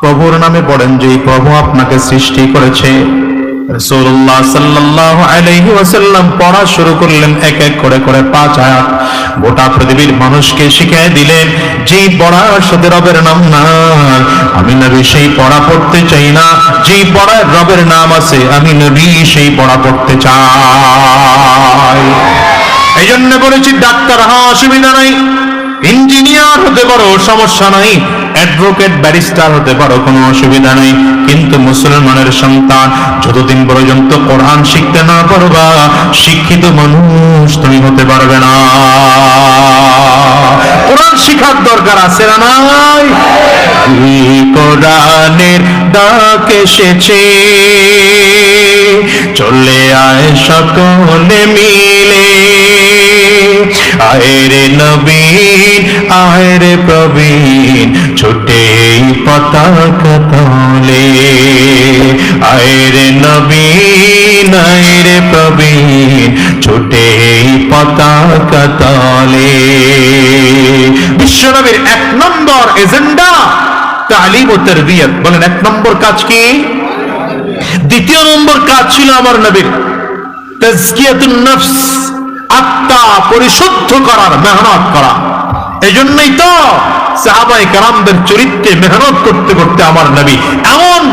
প্রভুর নামে পড়েন যে প্রভু আপনাকে সৃষ্টি করেছে সেই পড়া পড়তে চাই না রবের নাম আছে, আমি নবী সেই পড়া পড়তে চাই। এই জন্য বলেছি, ডাক্তার হওয়া অসুবিধা নাই ইঞ্জিনিয়ার হতে পারো, সমস্যা নাই। অ্যাডভোকেট ব্যারিস্টার হতে পারো, কোনো অসুবিধা নেই। কিন্তু মুসলমানের সন্তান যতদিন পর্যন্ত কোরআন শিখতে না পারবা, শিক্ষিত মানুষ তুমি হতে পারবে না। কোরআন শিখার দরকার আছে না নাই? কোরআনের ডাক এসেছে। চলে আয় সকলে মিলে। আয়রে নবীন আয়রে প্রবীণ, ছুটে পতাকা তলে। আয়রে নবীন আয়রে প্রবীণ, ছুটে পতাকা তলে। বিশ্বনবীর এক নম্বর এজেন্ডা তালিম ও তরবিয়ত। বলেন, এক নম্বর কাজ কি? দ্বিতীয় নম্বর কাজ ছিল আমার নবীর। তাজকিয়াতুন নফস, আত্মা পরিশুদ্ধ করার, মেহনত করা। এজন্যই তো সাহাবাই কারামদের চরিত্রে মেহনত করতে করতে আমার নবী এমন